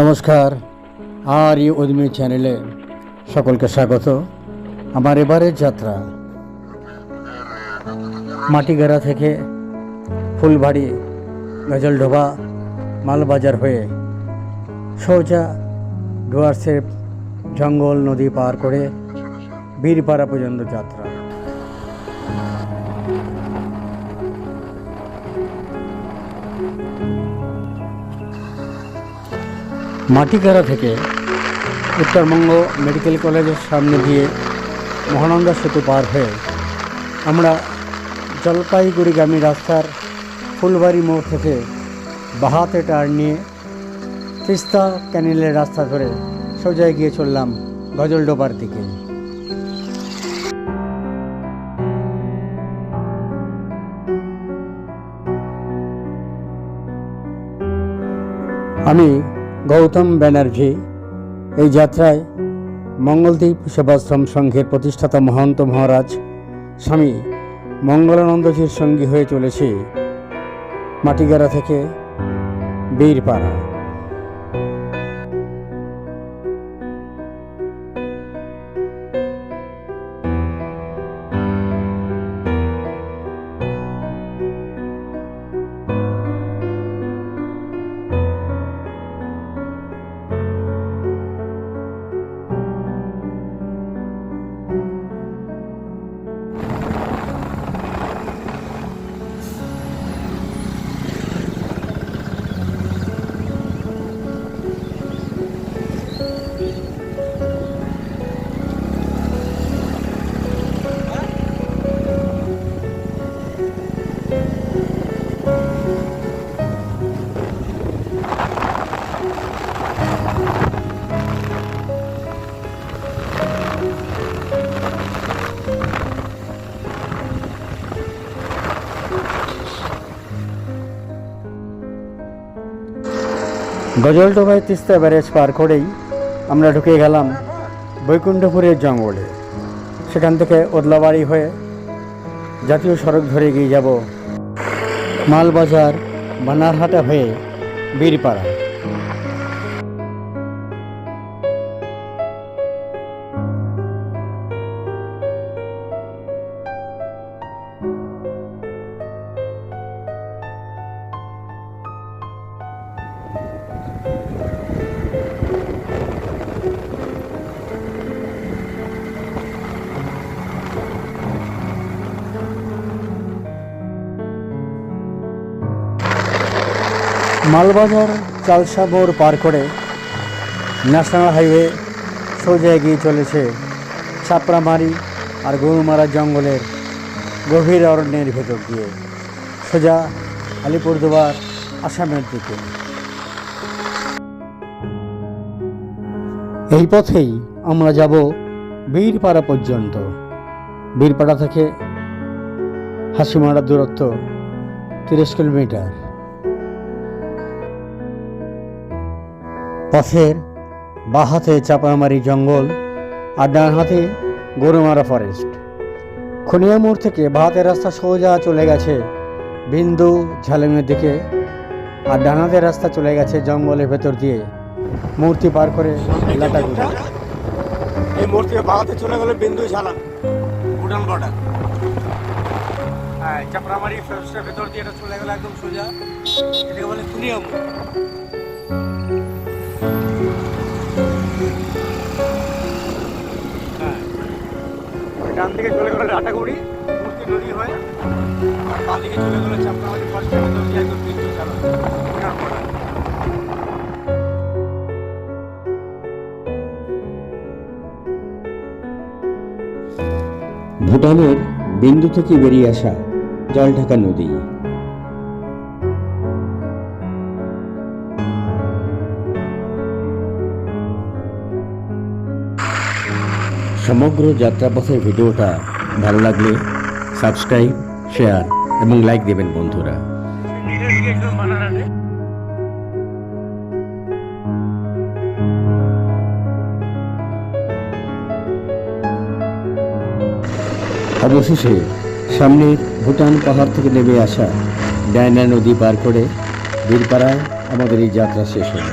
নমস্কার, আর এই উদ্মি চ্যানেলে সকলকে স্বাগত। আমার এবারের যাত্রা মাটিগাড়া থেকে ফুলবাড়ি গজলডোবা মালবাজার হয়ে সোজা ডুয়ার্সের জঙ্গল নদী পার করে বীরপাড়া পর্যন্ত যাত্রা। মাটিগাড়া থেকে উত্তরবঙ্গ মেডিকেল কলেজের সামনে দিয়ে মহানন্দা সেতু পার হয়ে আমরা জলপাইগুড়িগামী রাস্তার ফুলবাড়ি মোড় থেকে বাহাতে টার্ন নিয়ে তিস্তা ক্যানেলের রাস্তা ধরে সোজা গিয়ে চললাম গজলডোবার দিকে। আমি গৌতম ব্যানার্জি এই যাত্রায় মঙ্গলদ্বীপ সেবাশ্রম সংঘের প্রতিষ্ঠাতা মহন্ত মহারাজ স্বামী মঙ্গলানন্দজির সঙ্গী হয়ে চলেছে মাটিগাড়া থেকে বীরপাড়া। গজলডোবায় তিস্তা ব্যারেজ পার করেই আমরা ঢুকে গেলাম বৈকুণ্ঠপুরের জঙ্গলে। সেখান থেকে ওদলাবাড়ি হয়ে জাতীয় সড়ক ধরে গিয়ে যাব মালবাজার বানারহাটা হয়ে বীরপাড়া। মালবাজার চালসা মোড় পার করে ন্যাশনাল হাইওয়ে সোজা এগিয়ে চলেছে ছাপড়ামারি আর গরুমারা জঙ্গলের গভীর অরণ্যের ভেতর দিয়ে। সোজা আলিপুরদুয়ার, আসামের দিকে। এই পথেই আমরা যাব বীরপাড়া পর্যন্ত। বীরপাড়া থেকে হাসিমারার দূরত্ব তিরিশ কিলোমিটার। পথের বাঁ হাতে চাপামারি জঙ্গল আর ডান হাতে গরুমারা ফরেস্ট খনিয়া মোড় থেকে বাঁ হাতের রাস্তা সোজা চলে গেছে বিন্দু ঝালেমের দিকে আর ডান হাতের রাস্তা চলে গেছে জঙ্গলের ভেতর দিয়ে। মূর্তি পার করে লাটাগুড়ি এই বাগাতে চলে গেল বিন্দু ভুটান বর্ডার হ্যাঁ চাপড়ামারি ফরেস্টের ভেতর দিয়ে এটা চলে গেল একদম সোজা। এটাকে বলে মোড়। দিকে চলে রাটাগুড়ি, মূর্তি নদী চলে চাপড়াবাড়ি একদম বিদ্যুৎ ভুটানের বিন্দু থেকে বেরিয়ে আসা জলঢাকা নদী। সমগ্র যাত্রাপথের ভিডিওটা ভালো লাগলে সাবস্ক্রাইব, শেয়ার এবং লাইক দেবেন বন্ধুরা। অবশেষে সামনের ভুটান পাহাড় থেকে নেমে আসা ডায়না নদী পার করে বীরপাড়ায় আমাদের এই যাত্রা শেষ হলো।